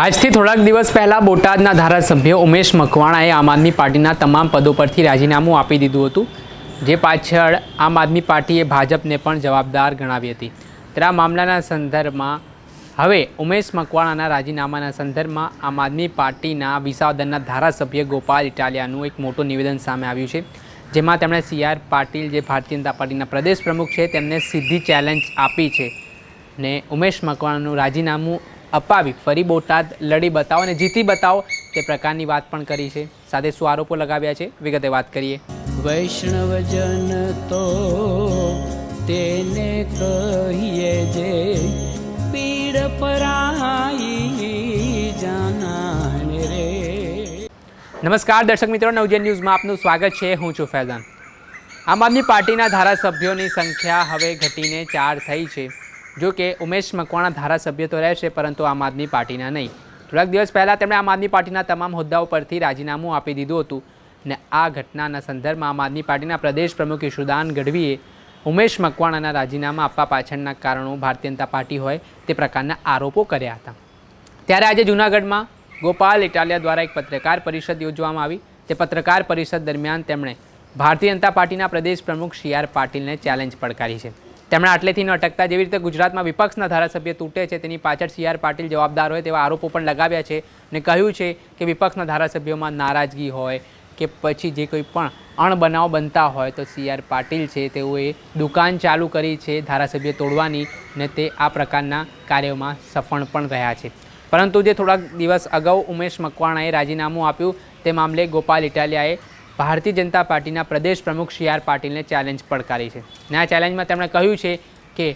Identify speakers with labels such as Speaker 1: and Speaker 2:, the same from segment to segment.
Speaker 1: આજથી થોડાક દિવસ પહેલા બોટાદના ધારાસભ્ય ઉમેશ મકવાણાએ આમ આદમી પાર્ટીના તમામ પદો પરથી રાજીનામું આપી દીધું હતું. જે પાછળ આમ આદમી પાર્ટીએ ભાજપને પણ જવાબદાર ગણાવી હતી. ત્યારે આ મામલાના સંદર્ભમાં હવે ઉમેશ મકવાણાના રાજીનામાના સંદર્ભમાં આમ આદમી પાર્ટીના વિસાવદરના ધારાસભ્ય ગોપાલ ઇટાલિયાનું એક મોટું નિવેદન સામે આવ્યું છે. જેમાં તેમણે સી આર પાટીલ, જે ભારતીય જનતા પાર્ટીના પ્રદેશ પ્રમુખ છે, તેમને સીધી ચેલેન્જ આપી છે ને ઉમેશ મકવાણાનું રાજીનામું અપાવી. ફરી બોટાદ લડી બતાવો અને જીતી બતાવો. તે પ્રકારની વાત પણ કરી છે. સાથે શું આરોપો લગાવ્યા છે? વિગતે વાત કરીએ.
Speaker 2: વૈષ્ણવજન તો તેને કહીએ જે પીડ પરાઈ જાનાને રે.
Speaker 1: નમસ્કાર દર્શક મિત્રો નવજન ન્યૂઝમાં આપનું સ્વાગત છે. હું છું ફૈઝાન. આમ આદમી પાર્ટીના ધારાસભ્યોની સંખ્યા હવે ઘટીને ચાર થઈ છે. જો કે ઉમેશ મકવાણા ધારાસભ્ય તો રહેશે, પરંતુ આમ આદમી પાર્ટીના નહીં. થોડાક દિવસ પહેલાં તેમણે આમ આદમી પાર્ટીના તમામ હોદ્દાઓ પરથી રાજીનામું આપી દીધું હતું ને આ ઘટનાના સંદર્ભમાં આમ આદમી પાર્ટીના પ્રદેશ પ્રમુખ ઈશુદાન ગઢવીએ ઉમેશ મકવાણાના રાજીનામા આપવા પાછળના કારણો ભારતીય જનતા પાર્ટી હોય તે પ્રકારના આરોપો કર્યા હતા. ત્યારે આજે જૂનાગઢમાં ગોપાલ ઇટાલિયા દ્વારા એક પત્રકાર પરિષદ યોજવામાં આવી. તે પત્રકાર પરિષદ દરમિયાન તેમણે ભારતીય જનતા પાર્ટીના પ્રદેશ પ્રમુખ સી આર પાટીલને ચેલેન્જ પડકારી છે. તેમણે આટલેથી ન અટકતા જેવી રીતે ગુજરાતમાં વિપક્ષના ધારાસભ્ય તૂટે છે, તેની પાછળ સી આર પાટીલ જવાબદાર હોય તેવા આરોપો પણ લગાવ્યા છે અને કહ્યું છે કે વિપક્ષના ધારાસભ્યોમાં નારાજગી હોય કે પછી જે કોઈ પણ અણબનાવ બનતા હોય તો સી આર પાટીલ છે, તેઓએ દુકાન ચાલુ કરી છે ધારાસભ્ય તોડવાની ને તે આ પ્રકારના કાર્યોમાં સફળ પણ રહ્યા છે. પરંતુ જે થોડાક દિવસ અગાઉ ઉમેશ મકવાણાએ રાજીનામું આપ્યું તે મામલે ગોપાલ ઇટાલિયાએ ભારતીય જનતા પાર્ટીના પ્રદેશ પ્રમુખ સી આર પાટીલને ચેલેન્જ પડકારી છે. અને આ ચેલેન્જમાં તેમણે કહ્યું છે કે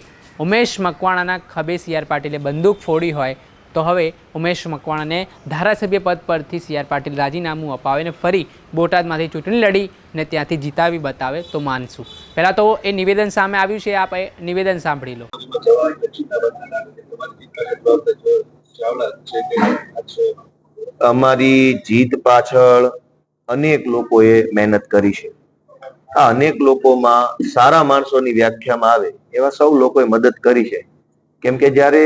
Speaker 1: ઉમેશ મકવાણાના ખભે સી આર પાટીલે બંદૂક ફોડી હોય તો હવે ઉમેશ મકવાણાને ધારાસભ્ય પદ પરથી સી આર પાટીલ રાજીનામું અપાવે અને ફરી બોટાદમાંથી ચૂંટણી લડી ને ત્યાંથી જીતાવી બતાવે તો માનશું. પહેલાં તો એ નિવેદન સામે આવ્યું છે, આપ એ નિવેદન સાંભળી લો.
Speaker 3: અમારી જીત પાછળ અનેક લોકોએ મહેનત કરી છે. આ અનેક લોકોમાં સારા માણસોની વ્યાખ્યામાં આવે એવા સૌ લોકોએ મદદ કરી છે. કેમ કે જ્યારે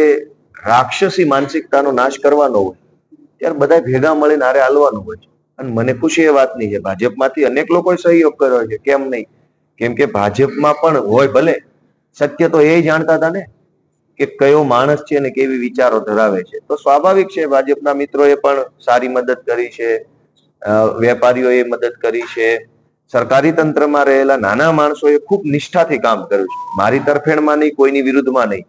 Speaker 3: રાક્ષસી માનસિકતાનો નાશ કરવાનો હોય, ત્યારે બધા ભેગા મળીને હારે હાલવાનું હોય છે. અને મને ખુશી એ વાતની છે, ભાજપમાંથી અનેક લોકોએ સહયોગ કર્યો છે, કેમ નહીં? કેમ કે ભાજપમાં પણ હોય ભલે, સત્ય તો એ જાણતા હતા ને, કે કયો માણસ છે અને કેવી વિચારો ધરાવે છે. તો સ્વાભાવિક છે, ભાજપના મિત્રોએ પણ સારી મદદ કરી છે વેપારીઓએ મદદ કરી છે. સરકારી તંત્રમાં રહેલા નાના માણસોએ ખૂબ નિષ્ઠાથી કામ કર્યું છે. મારી તરફેણમાં નહીં, કોઈની વિરુદ્ધમાં નહીં.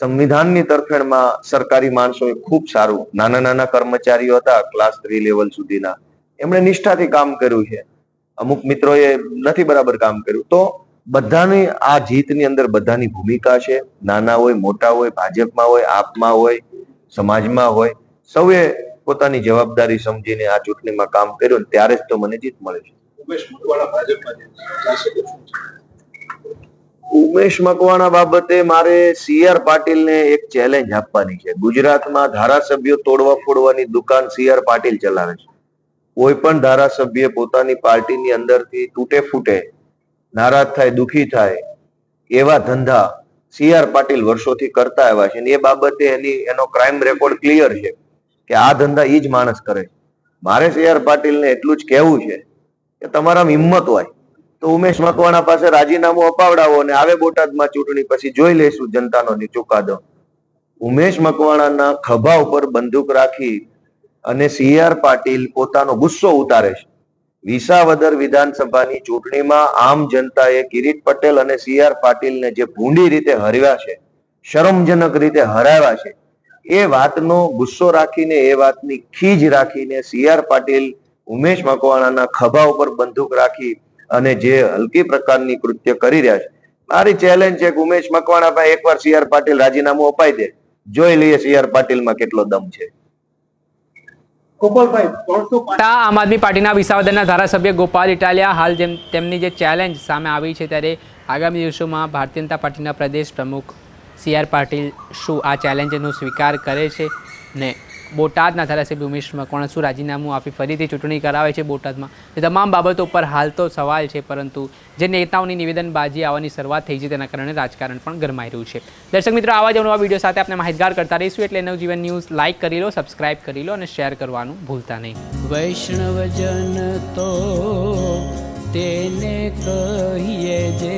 Speaker 3: સંવિધાનની તરફેણમાં સરકારી માણસોએ ખૂબ સારું. નાના નાના કર્મચારીઓ હતા ક્લાસ થ્રી લેવલ સુધીના. એમણે નિષ્ઠાથી કામ કર્યું છે. અમુક મિત્રોએ નથી બરાબર કામ કર્યું. તો બધાની, આ જીતની અંદર બધાની ભૂમિકા છે. નાના હોય, મોટા હોય, ભાજપમાં હોય, આપમાં હોય, સમાજમાં હોય. સૌએ પોતાની જવાબદારી સમજીને આ ચૂંટણીમાં કામ કર્યું ત્યારે જ તો મને જીત મળે છે.
Speaker 4: ઉમેશ મકવાણા
Speaker 3: બાબતે મારે સીઆર પાટીલને એક ચેલેન્જ આપવાની છે. ગુજરાતમાં ધારાસભ્યો તોડવા ફોડવાની દુકાન સીઆર પાટીલ ચલાવે છે. કોઈ પણ ધારાસભ્ય પોતાની પાર્ટીની અંદરથી તૂટે ફૂટે નારાજ થાય દુખી થાય એવા ધંધા સીઆર પાટીલ વર્ષોથી કરતા આવ્યા છે અને એ બાબતે એની એનો ક્રાઇમ રેકોર્ડ ક્લિયર છે. કે આ ધંધા એ જ માણસ કરે મારે સીઆર પાટીલને એટલું જ કહેવું છે કે તમારામાં હિંમત હોય તો ઉમેશ મકવાણા પાસે રાજીનામું અપાવડાવો અને આવે બોટાદમાં ચૂંટણી પછી જોઈ લઈશું જનતાનો ચુકાદો ઉમેશ મકવાણાના ખભા ઉપર બંદૂક રાખી અને સી આર પાટીલ પોતાનો ગુસ્સો ઉતારે છે. વિસાવદર વિધાનસભાની ચૂંટણીમાં આમ જનતાએ કિરીટ પટેલ અને સી આર પાટીલને જે ભૂંડી રીતે હરવ્યા છે, શરમજનક રીતે હરાવ્યા છે એ વાતનો ગુસ્સો રાખીને એ વાતની ખીજ રાખીને સી આર પાટીલ ઉમેશ મકવાણાના ખભા ઉપર બંદૂક રાખી અને જે હલકી પ્રકારની કૃત્ય કરી રહ્યા છે. મારી ચેલેન્જ છે કે ઉમેશ મકવાણા ભાઈ એકવાર સી આર પાટીલ રાજીનામું અપાઈ દે. જોઈ લઈએ સી આર પાટીલમાં કેટલો દમ છે.
Speaker 1: આ આમ આદમી પાર્ટીના વિસાવદરના ધારાસભ્ય ગોપાલ ઇટાલિયા હાલ જેમ તેમની જે ચેલેન્જ સામે આવી છે ત્યારે આગામી દિવસોમાં ભારતીય જનતા પાર્ટીના પ્રદેશ પ્રમુખ સી આર પાટીલ શું આ ચેલેન્જનો સ્વીકાર કરે છે ને બોટાદના ધારાસભ્ય ઉમેશ મકવાણા શું રાજીનામું આપી ફરીથી ચૂંટણી કરાવે છે બોટાદમાં? એ તમામ બાબતો પર હાલ તો સવાલ છે, પરંતુ જે નેતાઓની નિવેદનબાજી આવવાની શરૂઆત થઈ છે તેના કારણે રાજકારણ પણ ગરમાઈ રહ્યું છે. દર્શક મિત્રો, આવા જ નવા વીડિયો સાથે આપણે માહિતગાર કરતા રહીશું એટલે નવજીવન ન્યૂઝ લાઇક કરી લો, સબસ્ક્રાઇબ કરી લો અને શેર કરવાનું ભૂલતા નહીં.
Speaker 2: વૈષ્ણવજન તો તેને કહીએ જે